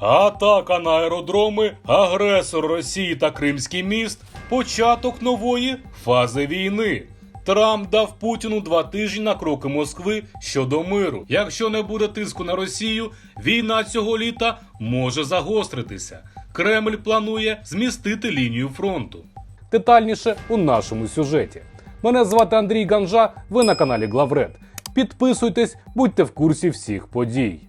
Атака на аеродроми, агресор Росії та Кримський міст початок нової фази війни. Трамп дав Путіну два тижні на кроки Москви щодо миру. Якщо не буде тиску на Росію, війна цього літа може загостритися. Кремль планує змістити лінію фронту. Детальніше у нашому сюжеті. Мене звати Андрій Ганжа. Ви на каналі Главред. Підписуйтесь, будьте в курсі всіх подій.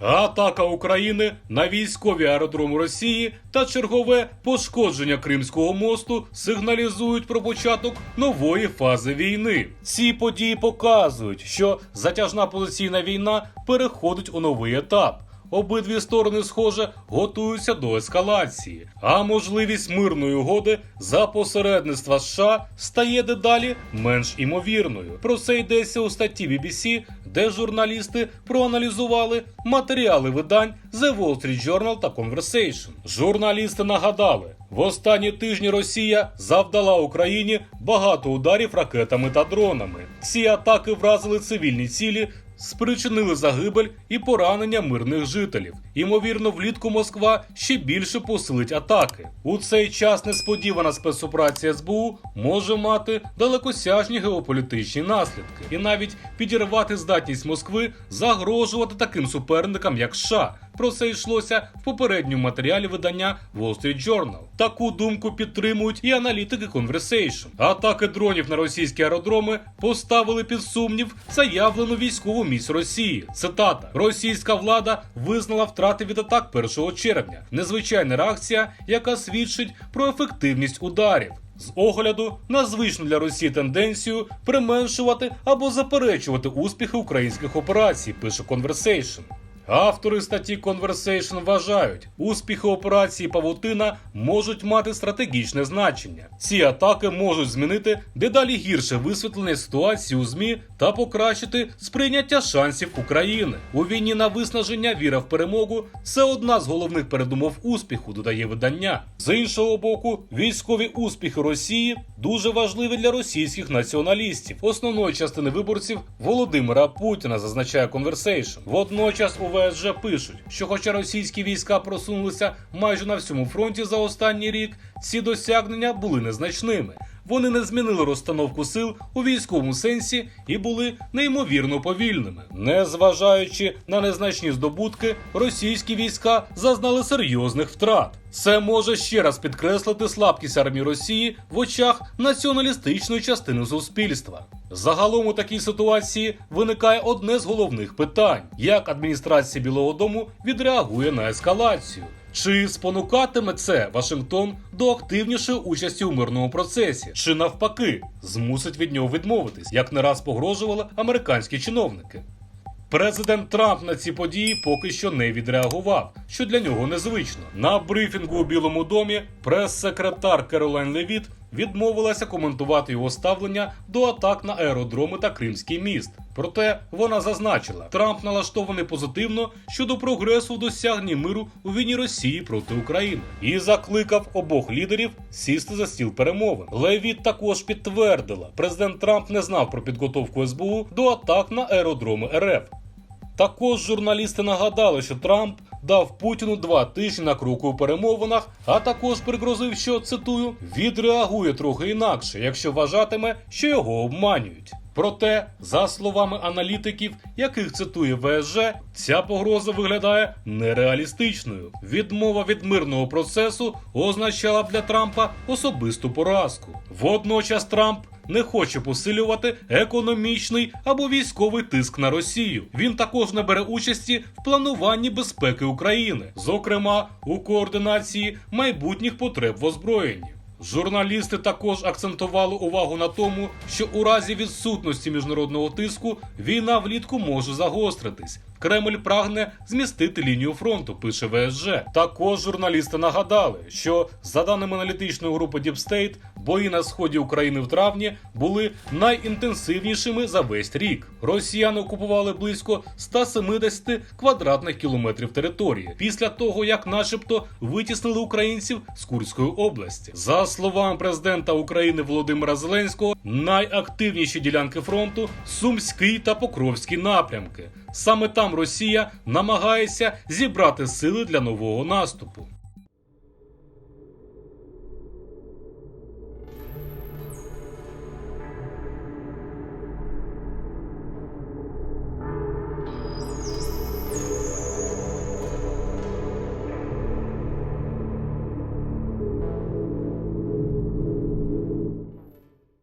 Атака України на військові аеродроми Росії та чергове пошкодження Кримського мосту сигналізують про початок нової фази війни. Ці події показують, що затяжна позиційна війна переходить у новий етап. Обидві сторони, схоже, готуються до ескалації, а можливість мирної угоди за посередництва США стає дедалі менш імовірною. Про це йдеться у статті BBC, де журналісти проаналізували матеріали видань The Wall Street Journal та Conversation. Журналісти нагадали, в останні тижні Росія завдала Україні багато ударів ракетами та дронами. Ці атаки вразили цивільні цілі спричинили загибель і поранення мирних жителів. Ймовірно, влітку Москва ще більше посилить атаки. У цей час несподівана спецоперація СБУ може мати далекосяжні геополітичні наслідки і навіть підірвати здатність Москви загрожувати таким суперникам, як США. Про це йшлося в попередньому матеріалі видання Wall Street Journal. Таку думку підтримують і аналітики Conversation. Атаки дронів на російські аеродроми поставили під сумнів заявлену військову міць Росії. Цитата: Російська влада визнала втрати від атак 1 червня. Незвичайна реакція, яка свідчить про ефективність ударів. З огляду на звичну для Росії тенденцію применшувати або заперечувати успіхи українських операцій, пише Conversation. Автори статті Conversation вважають, успіхи операції Павутина можуть мати стратегічне значення. Ці атаки можуть змінити дедалі гірше висвітлення ситуації у ЗМІ та покращити сприйняття шансів України. У війні на виснаження віра в перемогу це одна з головних передумов успіху, додає видання. З іншого боку, військові успіхи Росії дуже важливі для російських націоналістів, основної частини виборців Володимира Путіна, зазначає Conversation. Водночас у ВСЖ пишуть, що хоча російські війська просунулися майже на всьому фронті за останній рік, ці досягнення були незначними. Вони не змінили розстановку сил у військовому сенсі і були неймовірно повільними. Незважаючи на незначні здобутки, російські війська зазнали серйозних втрат. Це може ще раз підкреслити слабкість армії Росії в очах націоналістичної частини суспільства. Загалом у такій ситуації виникає одне з головних питань: як адміністрація Білого Дому відреагує на ескалацію? Чи спонукатиме це Вашингтон до активнішої участі у мирному процесі, чи навпаки змусить від нього відмовитись, як не раз погрожували американські чиновники? Президент Трамп на ці події поки що не відреагував, що для нього незвично. На брифінгу у Білому домі прес-секретар Керолайн Левіт відмовилася коментувати його ставлення до атак на аеродроми та Кримський міст. Проте вона зазначила, Трамп налаштований позитивно щодо прогресу в досягненні миру у війні Росії проти України і закликав обох лідерів сісти за стіл перемовин. Левіт також підтвердила, президент Трамп не знав про підготовку СБУ до атак на аеродроми РФ. Також журналісти нагадали, що Трамп дав Путіну два тижні на кроку у перемовинах, а також пригрозив, що цитую відреагує трохи інакше, якщо вважатиме, що його обманюють. Проте, за словами аналітиків, яких цитує ВСЖ, ця погроза виглядає нереалістичною. Відмова від мирного процесу означала б для Трампа особисту поразку. Водночас Трамп не хоче посилювати економічний або військовий тиск на Росію. Він також не бере участі в плануванні безпеки України, зокрема у координації майбутніх потреб в озброєнні. Журналісти також акцентували увагу на тому, що у разі відсутності міжнародного тиску війна влітку може загостритись. Кремль прагне змістити лінію фронту, пише ВСЖ. Також журналісти нагадали, що за даними аналітичної групи State, бої на сході України в травні були найінтенсивнішими за весь рік. Росіяни окупували близько 170 квадратних кілометрів території після того, як, начебто, витіснили українців з Курської області. За словами президента України Володимира Зеленського, найактивніші ділянки фронту Сумський та Покровський напрямки. Саме там Росія намагається зібрати сили для нового наступу.